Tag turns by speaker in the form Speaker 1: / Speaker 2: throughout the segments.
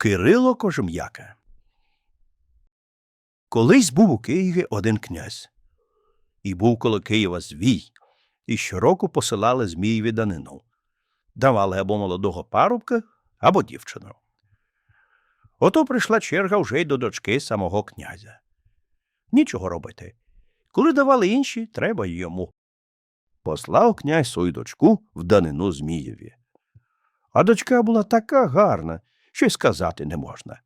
Speaker 1: Кирило Кожем'яка. Колись був у Києві один князь, і був коло Києва звій, і щороку посилали Змієві данину. Давали або молодого парубка, або дівчину. Ото прийшла черга вже й до дочки самого князя. Нічого робити. Коли давали інші, треба й йому. Послав князь свою дочку в данину Змієві. А дочка була така гарна, що й сказати не можна.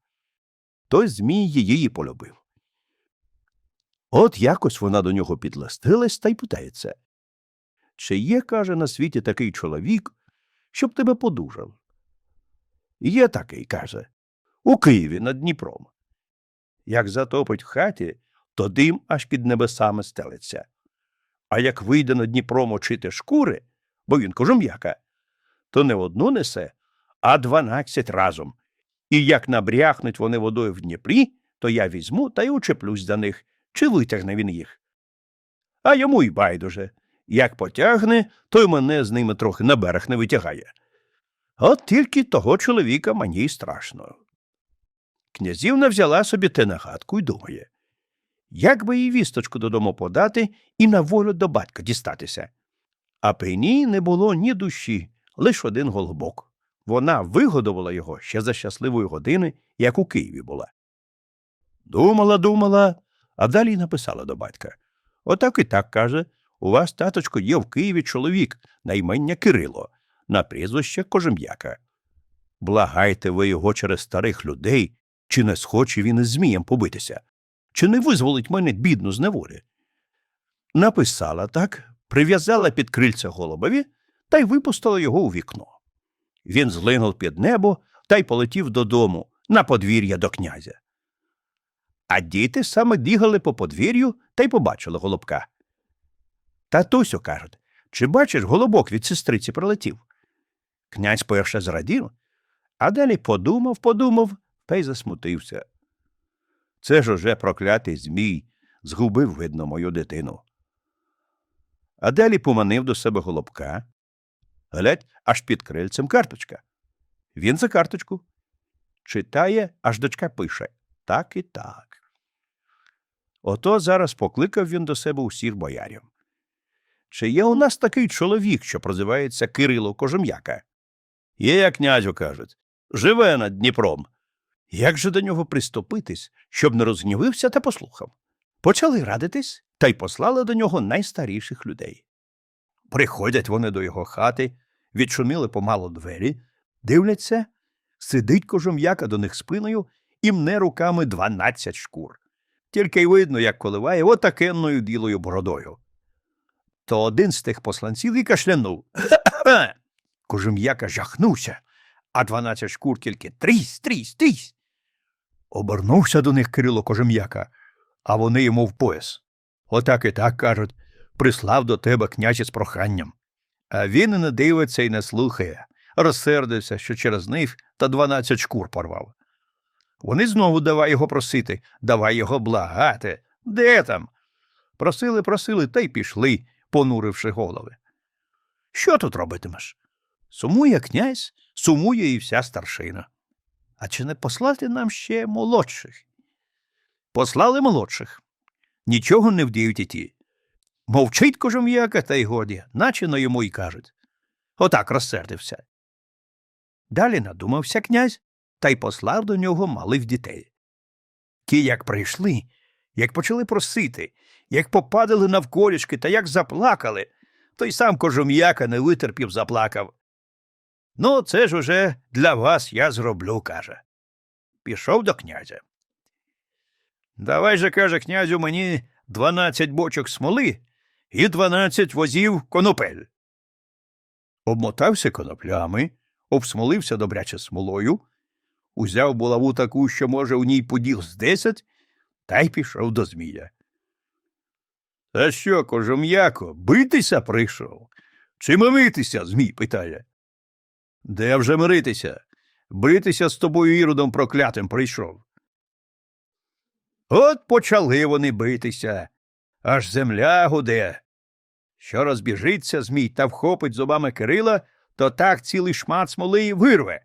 Speaker 1: Той Змій її полюбив. От якось вона до нього підластилась та й питається. Чи є, каже, на світі такий чоловік, щоб тебе подужав? Є такий, каже, у Києві над Дніпром. Як затопить в хаті, то дим аж під небесами стелиться. А як вийде на Дніпро мочити шкури, бо він кожум'яка, то не одну несе, а дванадцять разом. І як набряхнуть вони водою в Дніпрі, то я візьму та й учеплюсь за них, чи витягне він їх. А йому й байдуже. Як потягне, то й мене з ними трохи на берег не витягає. От тільки того чоловіка мені й страшно. Князівна взяла собі те нагадку й думає, як би їй вісточку додому подати і на волю до батька дістатися. А при ній не було ні душі, лиш один голубок. Вона вигодувала його ще за щасливої години, як у Києві була. Думала, думала, а далі написала до батька. Отак і так каже. У вас, таточко, є в Києві чоловік на імення Кирило, на прізвище Кожем'яка. Благайте ви його через старих людей, чи не схоче він із Змієм побитися, чи не визволить мене бідну з неволі. Написала так, прив'язала під крильце голубові та й випустила його у вікно. Він злинув під небо та й полетів додому на подвір'я до князя. А діти саме бігали по подвір'ю та й побачили голубка. Татусю, кажуть, чи бачиш, голубок від сестриці прилетів? Князь перше зрадів, а далі подумав, подумав та й засмутився. Це ж уже проклятий Змій згубив, видно, мою дитину. А далі поманив до себе голубка. Глядь, аж під крильцем карточка. Він за карточку. Читає, аж дочка пише так і так. Ото зараз покликав він до себе усіх боярів. Чи є у нас такий чоловік, що прозивається Кирило Кожем'яка? Є, князю кажуть, живе над Дніпром. Як же до нього приступитись, щоб не розгнівився та послухав? Почали радитись та й послали до нього найстаріших людей. Приходять вони до його хати, відчинили помало двері, дивляться, сидить кожум'яка до них спиною і мне руками дванадцять шкур. Тільки й видно, як коливає отакенною білою бородою. То один з тих посланців і кашлянув. Кожум'яка жахнувся, а дванадцять шкур тільки трісь, трісь, трісь. Обернувся до них Кирило Кожем'яка, а вони йому в пояс. Отак і так кажуть, прислав до тебе князь із проханням. А він і не дивиться і не слухає, розсердився, що через них та дванадцять шкур порвав. Вони знову давай його просити, давай його благати. Де там? Просили, просили, та й пішли, понуривши голови. Що тут робитимеш? Сумує князь, сумує і вся старшина. А чи не послати нам ще молодших? Послали молодших. Нічого не вдіють і ті. Мовчить кожум'яка, та й годі, наче на йому й кажуть. Отак розсердився. Далі надумався князь та й послав до нього малих дітей. Ті, як прийшли, як почали просити, як попадали навколішки та як заплакали, то й сам кожум'яка не витерпів, заплакав. Ну, це ж уже для вас я зроблю, каже. Пішов до князя. Давай же, каже князю, мені дванадцять бочок смоли і дванадцять возів конопель. Обмотався коноплями, обсмолився добряче смолою, узяв булаву таку, що, може, у ній поділ з десять, та й пішов до Змія. Та що, кожум'яко, битися прийшов? Чи миритися? Змій питає. Де вже миритися? Битися з тобою іродом проклятим прийшов. От почали вони битися, аж земля гуде. Що розбіжиться Змій та вхопить зубами Кирила, то так цілий шмат смоли й вирве.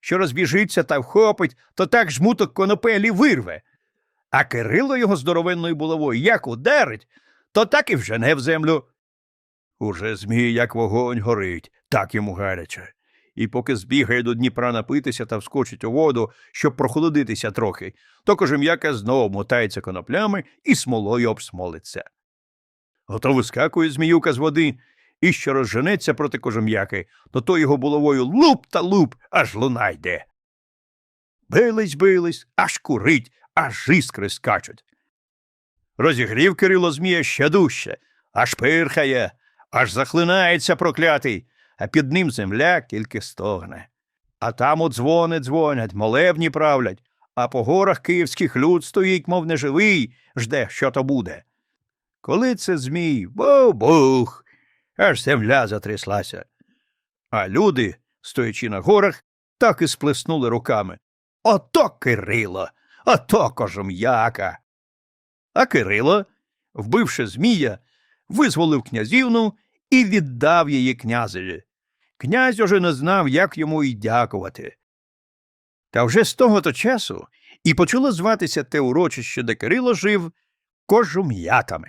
Speaker 1: що розбіжиться та вхопить, то так жмуток конопелі вирве. А Кирило його здоровенною булавою як ударить, то так і вжене в землю. Уже змій, як вогонь горить, так йому гаряче. І поки збігає до Дніпра напитися та вскочить у воду, щоб прохолодитися трохи, то кожем'яка знову мотається коноплями і смолою обсмолиться. Гото вискакує зміюка з води і що розженеться проти кожем'яки, то то його булавою луп та луп, аж луна йде. Бились, бились, аж курить, аж іскри скачуть. Розігрів Кирило змія ще дужче, аж пирхає, аж захлинається проклятий, а під ним земля тільки стогне. А там от дзвони дзвонять, молебні правлять, а по горах київських люд стоїть, мов неживий, жде, що то буде. Коли це змій, бу-бух, аж земля затряслася. А люди, стоячи на горах, так і сплеснули руками. Ото Кирило, ото кожум'яка. А Кирило, вбивши змія, визволив князівну і віддав її князеві. Князь уже не знав, як йому й дякувати. Та вже з того то часу і почало зватися те урочище, де Кирило жив, кожум'ятами.